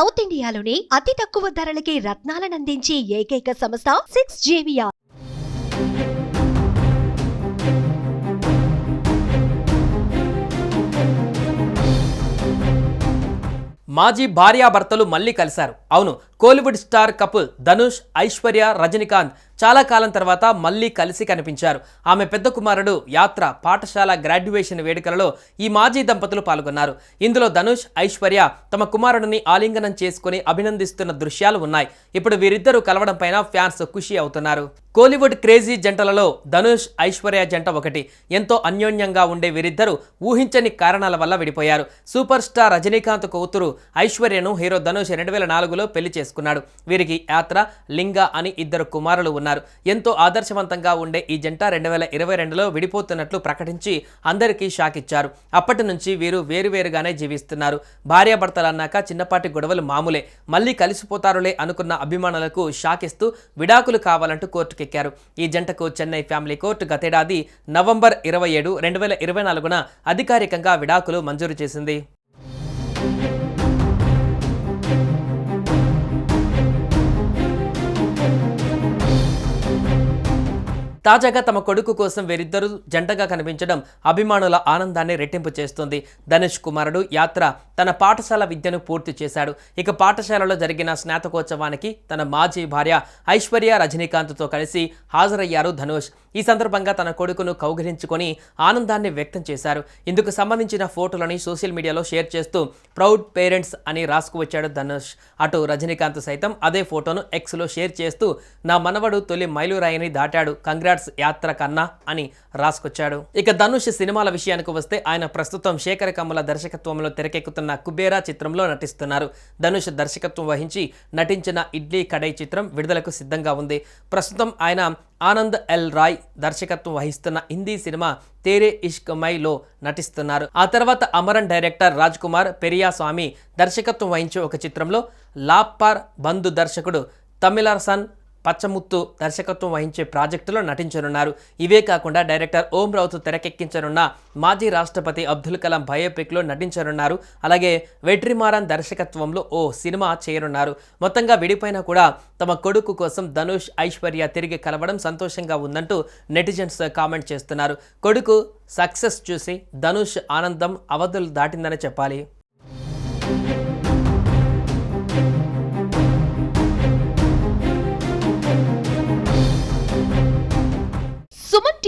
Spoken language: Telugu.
సౌత్ ఇండియాలోని అతి తక్కువ ధరలకి రత్నాలనందించే ఏకైక సంస్థ సిక్స్ జేవియా మాజీ భార్యాభర్తలు మళ్ళీ కలిశారు. అవును కోలీవుడ్ స్టార్ కపుల్ ధనుష్ ఐశ్వర్య రజనీకాంత్ చాలా కాలం తర్వాత మళ్ళీ కలిసి కనిపించారు. ఆమె పెద్ద కుమారుడు యాత్ర పాఠశాల గ్రాడ్యుయేషన్ వేడుకలలో ఈ మాజీ దంపతులు పాల్గొన్నారు. ఇందులో ధనుష్ ఐశ్వర్య తమ కుమారుడిని ఆలింగనం చేసుకుని అభినందిస్తున్న దృశ్యాలు ఉన్నాయి. ఇప్పుడు వీరిద్దరూ కలవడం పైన ఫ్యాన్స్ ఖుషి అవుతున్నారు. కోలీవుడ్ క్రేజీ జంటలలో ధనుష్ ఐశ్వర్య జంట ఒకటి. ఎంతో అన్యోన్యంగా ఉండే వీరిద్దరూ ఊహించని కారణాల వల్ల విడిపోయారు. సూపర్ స్టార్ రజనీకాంత్ కూతురు ఐశ్వర్యను హీరో ధనుష్ రెండు వేల నాలుగులో పెళ్ళి చేసుకున్నాడు. వీరికి యాత్ర లింగ అని ఇద్దరు కుమారులు ఉన్నారు. ఎంతో ఆదర్శవంతంగా ఉండే ఈ జంట రెండు వేల ఇరవై రెండులో విడిపోతున్నట్లు ప్రకటించి అందరికీ షాక్ ఇచ్చారు. అప్పటి నుంచి వీరు వేరువేరుగానే జీవిస్తున్నారు. భార్యాభర్తలు అన్నాక చిన్నపాటి గొడవలు మామూలే. మళ్ళీ కలిసిపోతారులే అనుకున్న అభిమానులకు షాక్ ఇస్తూ విడాకులు కావాలంటూ కోర్టుకెక్కారు. ఈ జంటకు చెన్నై ఫ్యామిలీ కోర్టు గతేడాది నవంబర్ ఇరవై ఏడు రెండు వేల ఇరవై నాలుగున అధికారికంగా విడాకులు మంజూరు చేసింది. తాజాగా తమ కొడుకు కోసం వీరిద్దరూ జంటగా కనిపించడం అభిమానుల ఆనందాన్ని రెట్టింపు చేస్తుంది. ధనుష్ కుమారుడు యాత్ర తన పాఠశాల విద్యను పూర్తి చేశాడు. ఇక పాఠశాలలో జరిగిన స్నాతకోత్సవానికి తన మాజీ భార్య ఐశ్వర్య రజనీకాంత్తో కలిసి హాజరయ్యారు ధనుష్. ఈ సందర్భంగా తన కొడుకును కౌగిలించుకొని ఆనందాన్ని వ్యక్తం చేశారు. ఇందుకు సంబంధించిన ఫోటోలని సోషల్ మీడియాలో షేర్ చేస్తూ ప్రౌడ్ పేరెంట్స్ అని రాసుకువచ్చాడు ధనుష్. అటు రజనీకాంత్ సైతం అదే ఫోటోను ఎక్స్లో షేర్ చేస్తూ నా మనవడు తొలి మైలురాయిని దాటాడు. కంగ్రాట్స్ యాత్ర కన్నా అని రాసుకొచ్చాడు. ఇక ధనుష్ సినిమాల విషయానికి వస్తే ఆయన ప్రస్తుతం శేఖర కమ్ముల దర్శకత్వంలో తెరకెక్కుతున్న కుబేరా చిత్రంలో నటిస్తున్నారు. ధనుష్ దర్శకత్వం వహించి నటించిన ఇడ్లీ కడై చిత్రం విడుదలకు సిద్ధంగా ఉంది. ప్రస్తుతం ఆయన ఆనంద్ ఎల్ రాయ్ దర్శకత్వం వహిస్తున్న హిందీ సినిమా తేరే ఇష్క్ మైలో నటిస్తున్నారు. ఆ తర్వాత అమరన్ డైరెక్టర్ రాజ్ కుమార్ పెరియాస్వామి దర్శకత్వం వహించే ఒక చిత్రంలో లాప్పార్ బంధు దర్శకుడు తమిళర్సన్ పచ్చముత్తు దర్శకత్వం వహించే ప్రాజెక్టులో నటించనున్నారు. ఇవే కాకుండా డైరెక్టర్ ఓం రావుత్ తెరకెక్కించనున్న మాజీ రాష్ట్రపతి అబ్దుల్ కలాం బయోపిక్లో నటించనున్నారు. అలాగే వెట్రిమారన్ దర్శకత్వంలో ఓ సినిమా చేయనున్నారు. మొత్తంగా విడిపోయినా కూడా తమ కొడుకు కోసం ధనుష్ ఐశ్వర్య తిరిగి కలవడం సంతోషంగా ఉందంటూ నెటిజన్స్ కామెంట్ చేస్తున్నారు. కొడుకు సక్సెస్ చూసి ధనుష్ ఆనందం అవధులు దాటిందని చెప్పాలి.